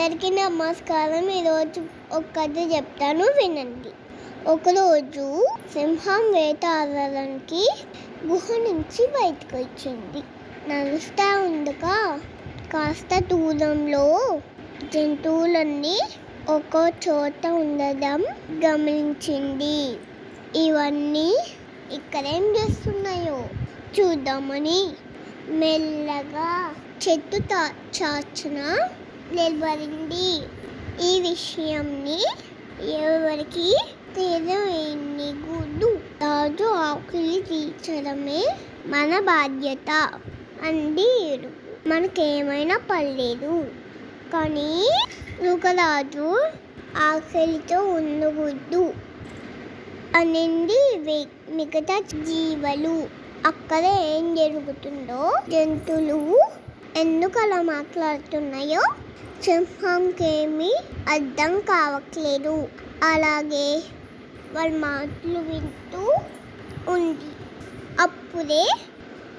అందరికీ నమస్కారం. ఈరోజు ఒక కథ చెప్తాను వినండి. ఒకరోజు సింహం వేటాడడానికి గుహ నుంచి బయటకు వచ్చింది. నడుస్తూ ఉండగా కాస్త దూరంలో జంతువులన్నీ ఒక్కో చోట ఉండడం గమనించింది. ఇవన్నీ ఇక్కడేం చేస్తున్నాయో చూద్దామని మెల్లగా చెట్టు తా- చాచిన నిలబడింది ఈ విషయంని ఎవరికి తెలియని రాజు ఆకులు తీర్చడమే మన బాధ్యత అంది ఏడుపు మనకేమైనా పర్లేదు. కానీ రుగరాజు ఆకలితో ఉండకూడదు అనింది వే- మిగతా జీవులు. అక్కడ ఏం జరుగుతుందో జంతువులు ఎందుకు అలా మాట్లాడుతున్నాయో సింహంకేమీ అర్థం కావట్లేదు. అలాగే వాళ్ళ మాటలు వింటూ ఉంది. అప్పుడే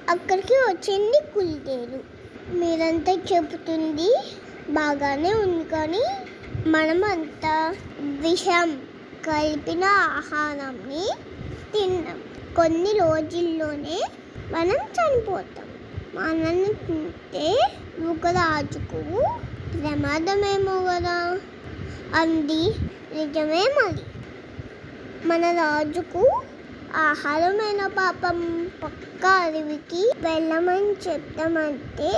అక్కడికి వచ్చింది కుల్దేలు మీరంతా చెబుతుంది బాగానే ఉంది కానీ మనమంతా విషం కలిపిన ఆహారాన్ని తిన్నాం. కొన్ని రోజుల్లోనే మనం చనిపోతాం. మనల్ని తింటే ఒక రాజుకు ప్రమాదమేమో కదా? అంది నిజమే మరి. మన రాజుకు ఆహారమైన పాపం పక్క అడవికి వెళ్ళమని చెప్తామంటే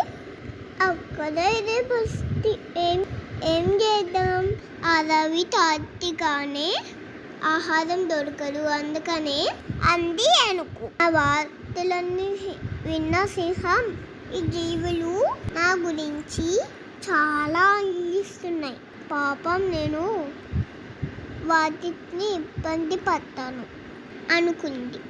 అక్కడ ఇదే పరిస్థితి. ఏం ఏం చేద్దాం? అడవి తాతిగానే ఆహారం దొరకదు అందుకనే అంది ఏనుగు. ఆ వార్తలన్నీ విన్న సింహం ఈ జీవులు నా గురించి చాలా అందిస్తున్నాయి పాపం నేను వాటిని ఇబ్బంది పడతాను అనుకుంది.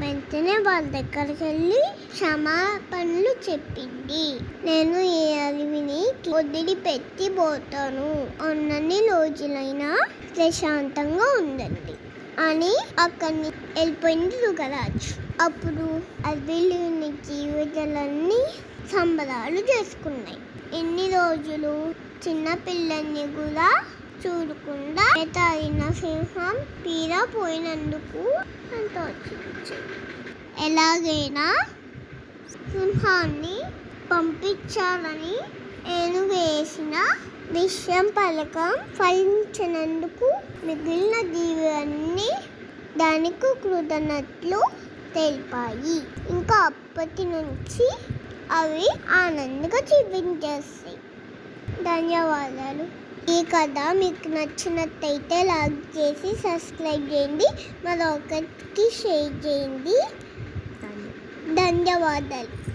వెంటనే వాళ్ళ దగ్గరికి వెళ్ళి క్షమాపణలు చెప్పింది. నేను ఈ అడవిని వదిలిపెట్టి పోతాను అన్నన్ని రోజులైనా ప్రశాంతంగా ఉందండి అని అక్కడిని వెళ్ళిపోయింది దుగరాజు అప్పుడు అడవిలోని జీవితాలన్నీ సంబరాలు చేసుకున్నాయి. ఎన్ని రోజులు చిన్న పిల్లల్ని కూడా చూడకుండా తాగిన సింహం పీరా పోయినందుకు సంతోషించింది. ఎలాగైనా సింహాన్ని పంపించాలని నేను వేసిన విషయం పలకం ఫలించినందుకు మిగిలిన దీవులన్నీ దానికి కృతజ్ఞతలు తెలిపాయి. ఇంకా అప్పటి నుంచి అవి ఆనందంగా జీవించేస్తాయి. ధన్యవాదాలు. ఈ కథ మీకు నచ్చినట్టయితే లైక్ చేసి సబ్స్క్రైబ్ చేయండి. మరొకరికి షేర్ చేయండి. ధన్యవాదాలు.